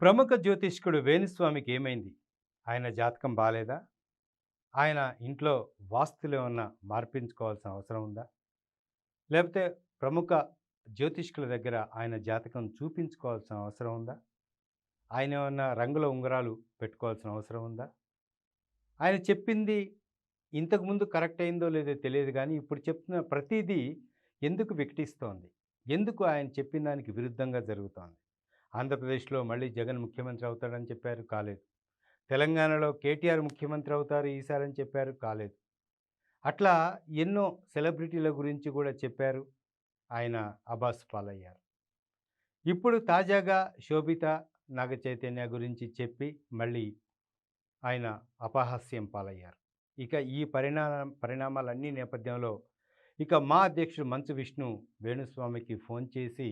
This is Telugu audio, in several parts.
ప్రముఖ జ్యోతిష్కుడు వేణుస్వామికి ఏమైంది? ఆయన జాతకం బాలేదా? ఆయన ఇంట్లో వాస్తులు ఏమన్నా మార్పించుకోవాల్సిన అవసరం ఉందా? లేకపోతే ప్రముఖ జ్యోతిష్కుల దగ్గర ఆయన జాతకం చూపించుకోవాల్సిన అవసరం ఉందా? ఆయన ఏమన్నా రంగుల ఉంగరాలు పెట్టుకోవాల్సిన అవసరం ఉందా? ఆయన చెప్పింది ఇంతకుముందు కరెక్ట్ అయిందో లేదో తెలియదు కానీ ఇప్పుడు చెప్తున్న ప్రతిదీ ఎందుకు వికటిస్తోంది? ఎందుకు ఆయన చెప్పిన దానికి విరుద్ధంగా జరుగుతోంది? ఆంధ్రప్రదేశ్లో మళ్ళీ జగన్ ముఖ్యమంత్రి అవుతాడని చెప్పారు కాలేదు. తెలంగాణలో కేటీఆర్ ముఖ్యమంత్రి అవుతారు ఈసారి అని చెప్పారు కాలేదు. అట్లా ఎన్నో సెలబ్రిటీల గురించి కూడా చెప్పారు ఆయన అబాస్ పాలయ్యారు ఇప్పుడు తాజాగా శోభిత నాగ చైతన్య గురించి చెప్పి మళ్ళీ ఆయన అపహాస్యం పాలయ్యారు. ఇక ఈ పరిణామ పరిణామాలన్నీ నేపథ్యంలో ఇక మా అధ్యక్షుడు మంచు విష్ణు వేణుస్వామికి ఫోన్ చేసి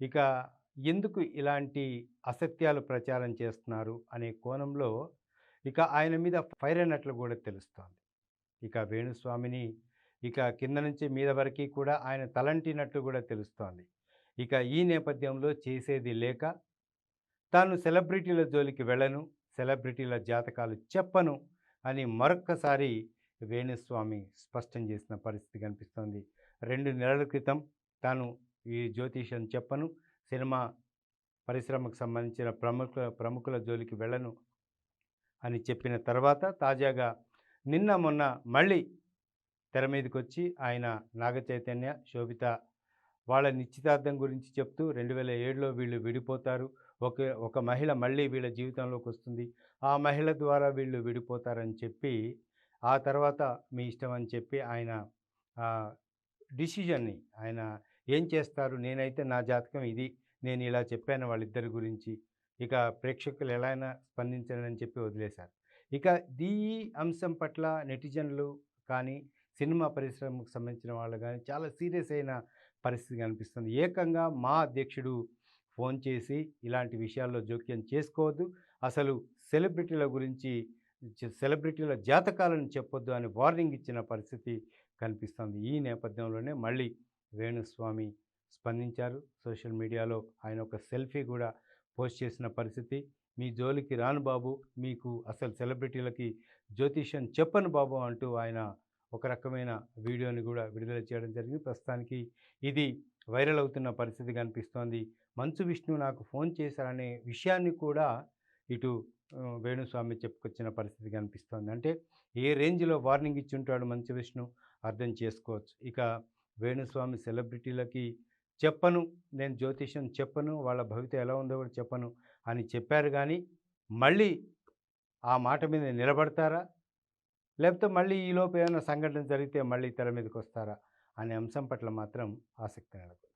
ఇక ఎందుకు ఇలాంటి అసత్యాలు ప్రచారం చేస్తున్నారు అనే కోణంలో ఇక ఆయన మీద ఫైర్ అయినట్లు కూడా తెలుస్తోంది. ఇక వేణుస్వామిని ఇక కింద నుంచి మీద వరకు కూడా ఆయన తలంటినట్లు కూడా తెలుస్తోంది. ఇక ఈ నేపథ్యంలో చేసేది లేక తాను సెలబ్రిటీల జోలికి వెళ్ళను సెలబ్రిటీల జాతకాలు చెప్పను అని మరొక్కసారి వేణుస్వామి స్పష్టం చేసిన పరిస్థితి కనిపిస్తోంది. రెండు నెలల క్రితం తాను ఈ జ్యోతిషం చెప్పను సినిమా పరిశ్రమకు సంబంధించిన ప్రముఖ ప్రముఖుల జోలికి వెళ్ళను అని చెప్పిన తర్వాత తాజాగా నిన్న మొన్న మళ్ళీ తెర మీదకి వచ్చి ఆయన నాగ చైతన్య శోభిత వాళ్ళ నిశ్చితార్థం గురించి చెప్తూ రెండు వేల ఏడులో వీళ్ళు విడిపోతారు. ఒక ఒక మహిళ మళ్ళీ వీళ్ళ జీవితంలోకి వస్తుంది. ఆ మహిళ ద్వారా వీళ్ళు విడిపోతారని చెప్పి ఆ తర్వాత మీ ఇష్టం అని చెప్పి ఆయన డిసిజన్ని ఆయన ఏం చేస్తారు? నేనైతే నా జాతకం ఇది. నేను ఇలా చెప్పాను వాళ్ళిద్దరి గురించి. ఇక ప్రేక్షకులు ఎలా అయినా స్పందించారని చెప్పి వదిలేశారు. ఇక ఈ అంశం పట్ల నెటిజన్లు కానీ సినిమా పరిశ్రమకు సంబంధించిన వాళ్ళు కానీ చాలా సీరియస్ అయిన పరిస్థితి కనిపిస్తుంది. ఏకంగా మా అధ్యక్షుడు ఫోన్ చేసి ఇలాంటి విషయాల్లో జోక్యం చేసుకోవద్దు. అసలు సెలబ్రిటీల గురించి సెలబ్రిటీల జాతకాలను చెప్పొద్దు అని వార్నింగ్ ఇచ్చిన పరిస్థితి కనిపిస్తుంది. ఈ నేపథ్యంలోనే మళ్ళీ వేణుస్వామి స్పందించారు. సోషల్ మీడియాలో ఆయన ఒక సెల్ఫీ కూడా పోస్ట్ చేసిన పరిస్థితి. మీ జోలికి రాను బాబు మీకు అసలు సెలబ్రిటీలకి జ్యోతిష్యం చెప్పను బాబు అంటూ ఆయన ఒక రకమైన వీడియోని కూడా విడుదల చేయడం జరిగింది. ప్రస్తుతానికి ఇది వైరల్ అవుతున్న పరిస్థితి కనిపిస్తోంది. మంచు విష్ణు నాకు ఫోన్ చేశారనే విషయాన్ని కూడా ఇటు వేణుస్వామి చెప్పుకొచ్చిన పరిస్థితి కనిపిస్తోంది. అంటే ఏ రేంజ్లో వార్నింగ్ ఇచ్చి ఉంటాడు మంచు విష్ణు? అర్థం చేసుకోవచ్చు. ఇక వేణుస్వామి సెలబ్రిటీలకి చెప్పను. నేను జ్యోతిష్యం చెప్పను. వాళ్ళ భవిత ఎలా ఉందో కూడా చెప్పను. అని చెప్పారు కానీ మళ్ళీ ఆ మాట మీద నిలబడతారా? లేకపోతే మళ్ళీ ఈలోపు ఏమైనా సంఘటన జరిగితే మళ్ళీ తెర మీదకి వస్తారా? అనే అంశం పట్ల మాత్రం ఆసక్తి నెలకొంది